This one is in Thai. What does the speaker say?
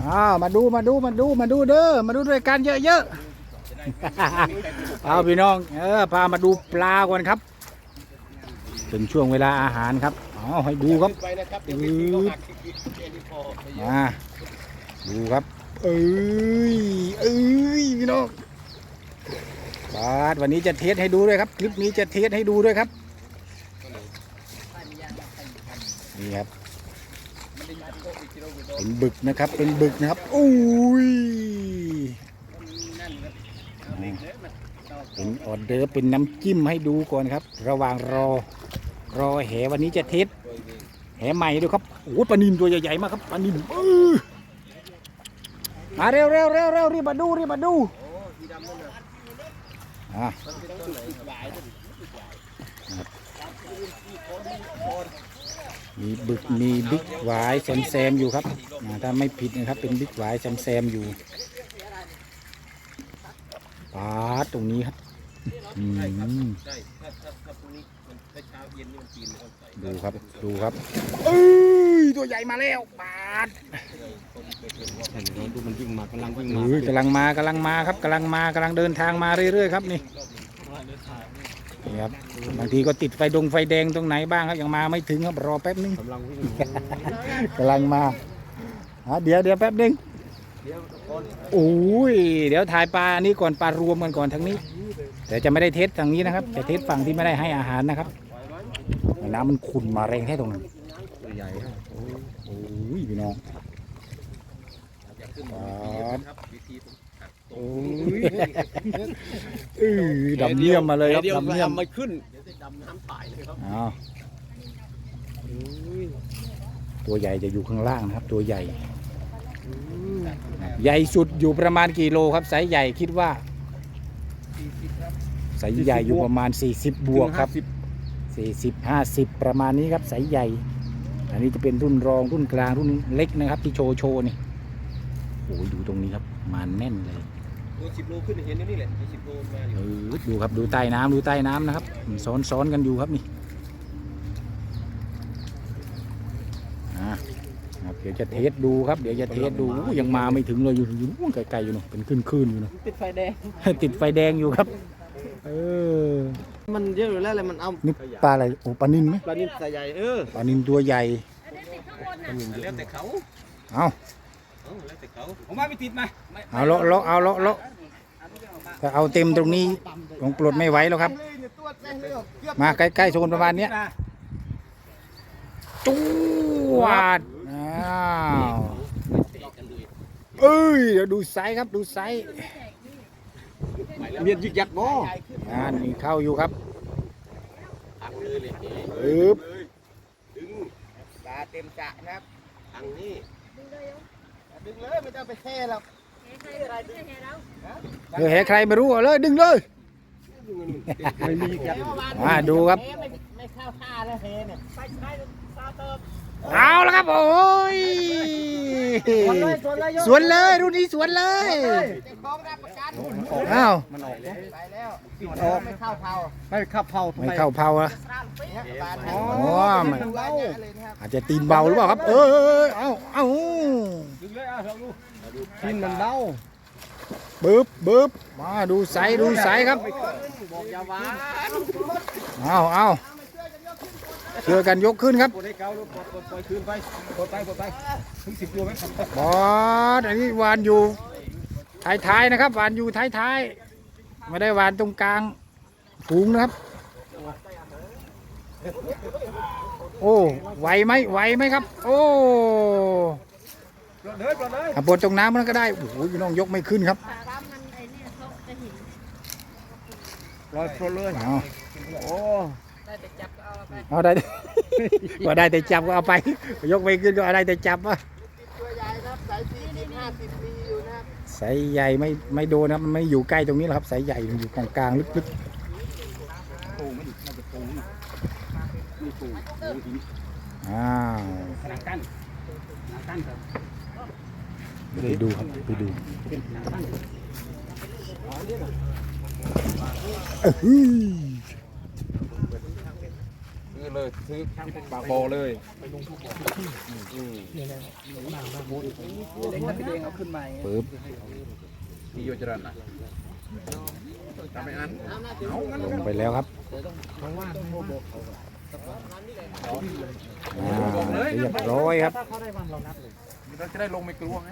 อ้าวมาดูมาดูมาดูมาดูเด้อมาดูด้วยกันเยอะๆ เอาพี่น้องเออพามาดูปลาก่อนครับเป็นช่วงเวลาอาหารครับเอให้ดูครับไปนะครับเดี๋ยวพี่ก็หักค่นี้พอไม่เยอมาดูครับเอ้ยเอ้ยพี่น้องบาสวันนี้จะเทสให้ดูด้วยครับ คลิปนี้จะเทสให้ดูด้วยครับนี่ครับ เป็นบึกนะครับ เป็นบึกนะครับอุ้ยเป็นออเดอร์เป็นน้ำจิ้มให้ดูก่อนครับ ระหว่างรอ รอแหวันนี้จะเทสแหใหม่ด้วยครับโอ้ปลานินตัวใหญ่ๆมากครับปลานินมาเร็วเร็วเร็วเร็วรีบมาดูรีบมาดูอะ ครับมีบึกมีบิ๊กหวายแซมแซมอยู่ครับถ้าไม่ผิดนะครับ เป็นบิ๊กหวายแซมแซมอยู่ปาดตรงนี้ครับอืมดูครับดูครับเอ้ยตัวใหญ่มาแล้วปาดดูมันวิ่งมากำลังวิ่งมากำลังมากำลังมาครับกำลังมากำลังเดินทางมาเรื่อยๆครับนี่ นี่ครับบางทีก็ติดไฟดงไฟแดงตรงไหนบ้างครับยังมาไม่ถึงครับรอแป๊บนึงกำลังวิ่งกำลังมาอะเดี๋ยวเดี๋ยวแป๊บนึงเดี๋ยวก่อนโอ้ยเดี๋ยวถ่ายปลาอันนี้ก่อนปลารวมกันก่อนทางนี้แต่จะไม่ได้เทสทางนี้นะครับ จะเทสฝั่งที่ไม่ได้ให้อาหารนะครับน้ำมันขุ่นมาแรงแค่ตรงนั้นตัวใหญ่ครับโอ้ยพี่น้องอยากขึ้นปมาาดครับวิธีผมหักตร โอ้งยเออดำเนียมมาเลยครับเดี๋ยวดำเนียมไม่ขึ้นเดี๋ยวจะดำน้ำตายเลยครับอ้าวตัวใหญ่จะอยู่ข้างล่างนะครับ ตัวใหญ่ ใหญ่สุดอยู่ประมาณกี่โลครับไซส์ใหญ่คิดว่าไซส์ใหญ่อยู่ประมาณ 40 บวกครับ 40 50 ประมาณนี้ครับไซส์ใหญ่ อันนี้จะเป็นรุ่นรองรุ่นกลางรุ่นเล็กนะครับ ที่โชว์โชว์นี่โอ้ยดูตรงนี้ครับ มาแน่นเลยตัว สิบโลขึ้นเห็นอยู่นี่แหละมีสิบโลมาอยู่เออดูครับดูใต้น้ำดูใต้น้ำนะครับซ้อนซ้อนกันอยู่ครับนี่อะครับเดี๋ยวจะเทสดูครับเดี๋ยวจะเทสดูอู้ยังมาไม่ถึงเลยอยู่อยู่นู่นไกลๆอยู่เนอะเป็นขึ้นคลื่นๆอยู่เนอะติดไฟแดง ติดไฟแดงอยู่ครับ เออมันเยอะอยู่แล้วเลยมันเอานี่ปลาอะไรโอ้ปลานินไหมปลานิ่มใส่ใหญ่เออปลานินตัวใหญ่แล้วแต่เขาเอาเออแล้วแต่เขาผมว่าไม่ติดมาไม่เอาเลาะเลาะเอาเลาะเลาะ ถ้าเอาเต็มตรงนี้คงปลดไม่ไหวแล้วครับ มาใกล้ๆโซนประมาณเนี้ยจูวดอ้าวเอ้ยเดี๋ยวดูไซส์ครับดูไซส์เมียนยึกยักบ่งานนี่เข้าอยู่ครับอังเลยเลยอึบดึงปลาเต็มกะนะครับอังนี่ดึงเลยไม่ต้องไปแช่หรอก เออแหใครไม่รู้เอาเลยดึงเลยไม่มียักมาดูครับเฮ้ไม่ไม่เข้าท่าแล้วเฮเนี่ยไปใช้ซาเติมเอาแล้วครับโอ้ยสวนเลยสวนเลยโยสวนเลยรุ่นนี้สวนเลยเจ้าของรับประกันอ้าวมันออกไปแล้วไม่เข้าเท้าไม่ขับเผาไม่เข้าเผาอะสร้างปี๊บปลาอ๋เท้าอไม่ดูแลเนี่ยเลยนะครับอาจจะตีนเบาหรือเปล่าครับ เออเออเออเอาเอาดึงเลยอะเราดู กินมันเน่าบึ๊บบึ๊บมาดูไซส์ดูไซส์ครับบอกยาหวานเอาเอาช่วยกันยกขึ้นครับปวดให้เขาปล่อยคืนไปปวดไปปวดไปถึงสิบตัวไหมบอสอันนี้วานอยู่ท้ายๆนะครับ วานอยู่ท้ายๆไม่ได้วานตรงกลางฝูงนะครับ โอ้ไหวไหมไหวไหมครับ โอ้ ปลดเลยปลดเลยถ้าปวดตรงน้ำมันก็ได้โอ้โหพี่น้องยกไม่ขึ้นครับปลดปลดเลยเอาโอ้เอาได้ว่าได้แต่จับก็เอาไปยกไม่ขึ้นก็เอาได้แต่จับวะตัวใหญ่นะครับสายสี่สิบห้าสิบปีอยู่นะครับสายใหญ่ไม่ไม่โดนนะครับมันไม่อยู่ใกล้ตรงนี้หรอกครับสายใหญ่มันอยู่กลางกลางๆลึกปูมันน่าจะปูนี่ปูๆอ้าวขนาดกั้นขนาดกั้นครับ เดี๋ยวไปดูครับไปดูเป็นขนาดกั้นเอ้ยคือเลยซื้อปากโบเลยอืมนี่นะหนังนะเด็กนักเรียนเอาขึ้นมาปึ๊บที่โยจรันนะทำไมอันเอางั้นลงไปแล้วครับ เพราะว่าไม่ว่าอ่าเรียบร้อยครับ จะได้ลงไม่กลัวไง